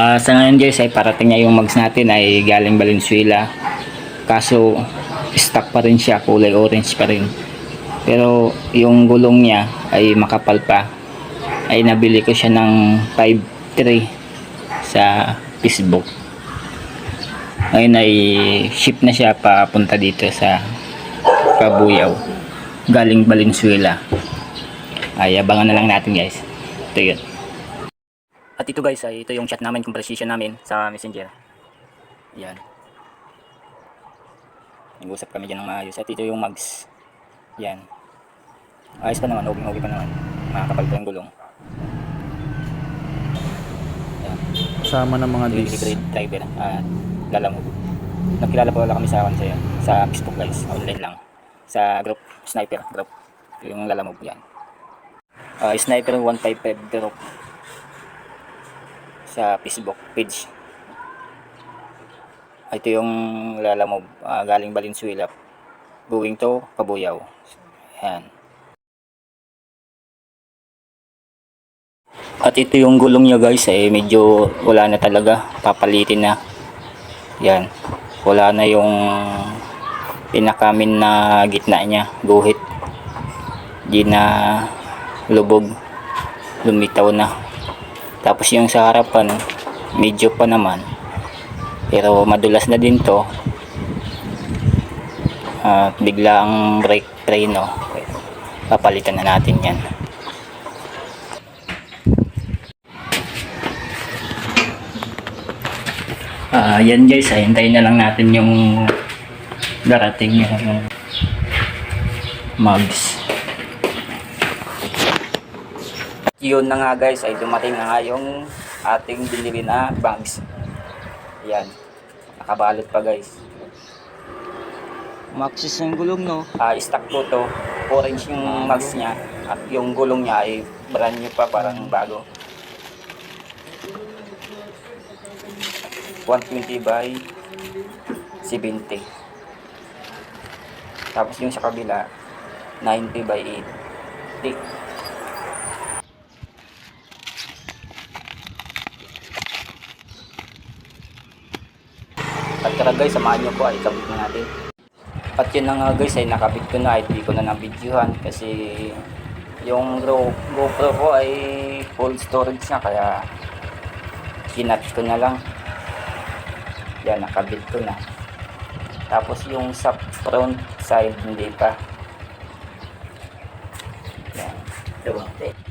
Ah, sa ngayon guys ay parating niya yung mags natin ay galing Valenzuela. Kaso stock pa rin siya, kulay orange pa rin. Pero yung gulong niya ay makapal pa. Ay nabili ko siya ng 5.3 sa Facebook. Ngayon ay ship na siya papunta dito sa Kabuyaw. Galing Valenzuela. Ay abangan na lang natin guys. Ito yun. At ito guys, ay ito yung chat namin, conversation namin sa messenger. Yan. Nag-usap kami dyan ng maayos. At ito yung mags. Yan. Ayos pa naman, okay, okay pa naman. Makakapal pa yung gulong. Yan. Kasama ng mga Ito yung dis. grade driver at lalamog. Nagkilala pa wala kami sa, sa, sa Facebook guys. Online lang. Sa group, sniper group. Yung lalamog yan. Ah, sniper 155 group sa Facebook page. Ito yung lalamog ah, galing Valenzuela going to Kabuyaw. Yan. At ito yung gulong niya guys eh medyo wala na talaga papalitin na. Yan. Wala na yung pinakamin na gitna niya guhit. Di na lubog lumitaw na. Tapos yung sa harapan medyo pa naman. Pero madulas na din to. At bigla ang brake tray no papalitan na natin yan. Ah, yan guys, ay hintayin na lang natin yung darating yung mugs. Yun na nga guys, ay dumating na nga yung ating binili na bags. Yan. Nakabalot pa guys. Maxis yung gulong no? Ah, stock po to. Orange yung mags niya. At yung gulong niya ay brand new pa, parang bago. 120 by 70. Tapos yung sa kabila, 90 by 80. At tara guys, samahan nyo po ay ikabit na natin. At yun na nga guys ay nakabit ko na hindi ko na nabidyohan kasi yung Go- GoPro ko ay full storage na kaya kinat ko na lang. Yan, nakabit ko na. Tapos yung sa front side hindi pa. Yan. Ito.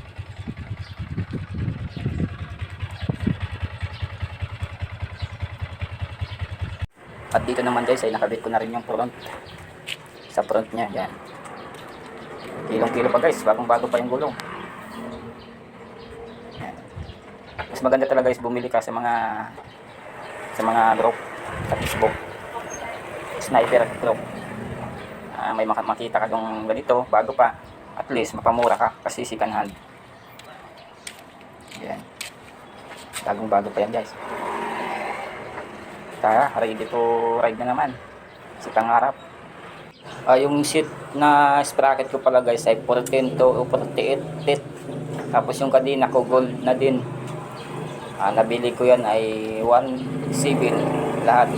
At dito naman guys ay nakabit ko na rin yung front. Sa front niya, yan. Kilong kilo pa guys, bagong bago pa yung gulong. Yan. Mas maganda talaga guys bumili ka sa mga sa mga group sa Facebook. Sniper group. Ah, may makita ka yung ganito bago pa. At least mapamura ka kasi second hand. Yan. Bagong bago pa yan guys. Tara, ready to ride na naman. Sa pangarap. Ah, yung seat na sprocket ko pala guys ay 14 to 48 feet. Tapos yung kadina ko gold na din. Ah, nabili ko yan ay 1.7 lahat.